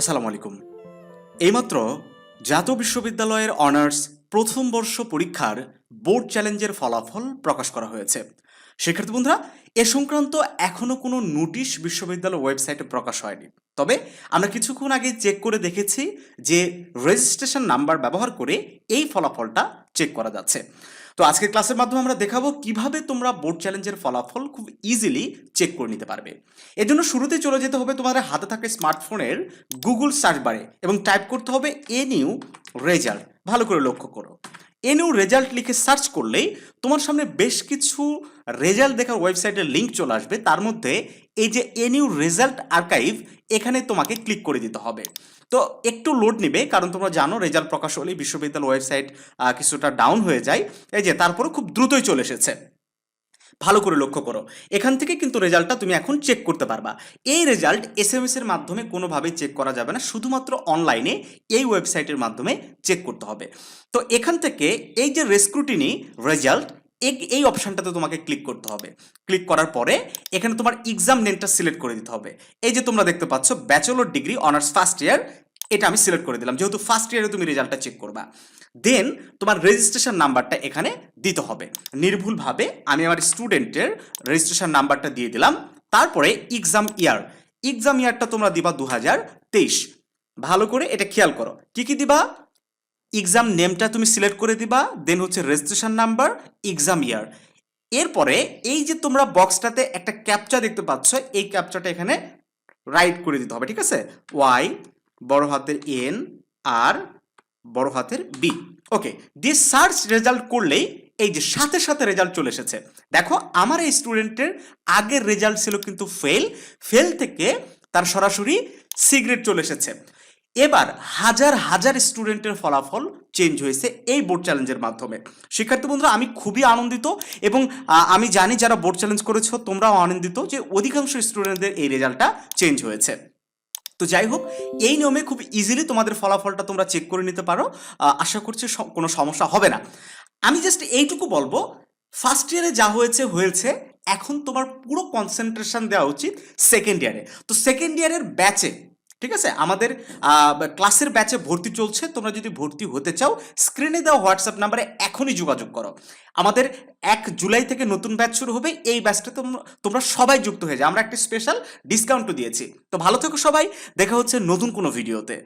আসসালামু আলাইকুম। এইমাত্র জাতীয় বিশ্ববিদ্যালয়ের অনার্স প্রথম বর্ষ পরীক্ষার বোর্ড চ্যালেঞ্জের ফলাফল প্রকাশ করা হয়েছে। শিক্ষার্থী বন্ধুরা, এ সংক্রান্ত এখনও কোনো নোটিশ বিশ্ববিদ্যালয় ওয়েবসাইটে প্রকাশ হয়নি। তবে আমরা কিছুক্ষণ আগে চেক করে দেখেছি যে রেজিস্ট্রেশন নাম্বার ব্যবহার করে এই ফলাফলটা চেক করা যাচ্ছে। তো আজকের ক্লাসের মাধ্যমে আমরা দেখাবো কীভাবে তোমরা বোর্ড চ্যালেঞ্জের ফলাফল খুব ইজিলি চেক করে নিতে পারবে। এর জন্য শুরুতে চলে যেতে হবে তোমাদের হাতে থাকে স্মার্টফোনের গুগল সার্চ বারে এবং টাইপ করতে হবে এ নিউ রেজাল্ট ভালো করে লক্ষ্য করো। এ নিউ রেজাল্ট লিখে সার্চ করলেই তোমার সামনে বেশ কিছু রেজাল্ট দেখার ওয়েবসাইটের লিঙ্ক চলে আসবে। তার মধ্যে এই যে এনইউ রেজাল্ট আর্কাইভ, এখানে তোমাকে ক্লিক করে দিতে হবে। তো একটু লোড নেবে, কারণ তোমরা জানো রেজাল্ট প্রকাশ হলেই বিশ্ববিদ্যালয় ওয়েবসাইট কিছুটা ডাউন হয়ে যায়। এই যে তারপরে খুব দ্রুতই চলে এসেছে। ভালো করে লক্ষ্য করো। এখান থেকে কিন্তু রেজাল্টটা তুমি এখন চেক করতে পারবা। এই রেজাল্ট এস এম এস এর মাধ্যমে কোনোভাবেই চেক করা যাবে না। শুধুমাত্র অনলাইনে এই ওয়েবসাইটের মাধ্যমে চেক করতে হবে। তো এখান থেকে এই যে রেস্ক্রুটিনি রেজাল্ট এই অপশনটাতে তোমাকে ক্লিক করতে হবে। ক্লিক করার পরে এখানে তোমার এক্সাম নেমটা সিলেক্ট করে দিতে হবে। এই যে তোমরা দেখতে পাচ্ছ bachelor degree honours first year এটা আমি সিলেক্ট করে দিলাম। যেহেতু ফার্স্ট ইয়ারে তুমি রেজাল্টটা চেক করবা। দেন তোমার রেজিস্ট্রেশন নাম্বারটা এখানে দিতে হবে। নির্ভুলভাবে আমি আমার স্টুডেন্টের রেজিস্ট্রেশন নাম্বারটা দিয়ে দিলাম। তারপরে এক্সাম ইয়ার এক্সাম ইয়ারটা তোমরা দিবা দু হাজার তেইশ। ভালো করে এটা খেয়াল করো। কি কি দিবা? এক্সাম নেমটা তুমি সিলেক্ট করে দিবা দেন হচ্ছে রেজিস্ট্রেশন নাম্বার এক্সাম ইয়ার এরপরে এই যে তোমরা বক্সটাতে একটা ক্যাপচা দেখতে পাচ্ছ, এই ক্যাপচাটা এখানে রাইট করে দিতে হবে, ঠিক আছে? ওয়াই বড় হাতের এন আর বড় হাতের বি ওকে দিয়ে সার্চ রেজাল্ট করলেই এই যে সাথে সাথে রেজাল্ট চলে এসেছে। দেখো, আমার এই স্টুডেন্টের আগের রেজাল্ট ছিল কিন্তু ফেল। ফেল থেকে তার সরাসরি সিগারেট চলে এসেছে। এবার হাজার হাজার স্টুডেন্টের ফলাফল চেঞ্জ হয়েছে এই বোর্ড চ্যালেঞ্জের মাধ্যমে। শিক্ষার্থী বন্ধুরা, আমি খুবই আনন্দিত এবং আমি জানি যারা বোর্ড চ্যালেঞ্জ করেছ, তোমরাও আনন্দিত যে অধিকাংশ স্টুডেন্টদের এই রেজাল্টটা চেঞ্জ হয়েছে। তো যাই হোক, এই নিয়মে খুব ইজিলি তোমাদের ফলাফলটা তোমরা চেক করে নিতে পারো। আশা করছি কোনো সমস্যা হবে না। আমি জাস্ট এইটুকু বলব ফার্স্ট ইয়ারে যা হয়েছে হয়েছে। এখন তোমার পুরো কনসেন্ট্রেশন দেওয়া উচিত সেকেন্ড ইয়ারে তো সেকেন্ড ইয়ারের ব্যাচে ঠিক আছে? আমাদের ক্লাসের ব্যাচে ভর্তি চলছে। তোমরা যদি ভর্তি হতে চাও স্ক্রিনে দেওয়া হোয়াটসঅ্যাপ নাম্বারে এখনই যোগাযোগ করো। আমাদের এক জুলাই থেকে নতুন ব্যাচ শুরু হবে। এই ব্যাচটা তোমরা তোমরা সবাই যুক্ত হয়ে যাও। আমরা একটা স্পেশাল ডিসকাউন্টও দিয়েছি। তো ভালো থেকো সবাই। দেখা হচ্ছে নতুন কোনো ভিডিওতে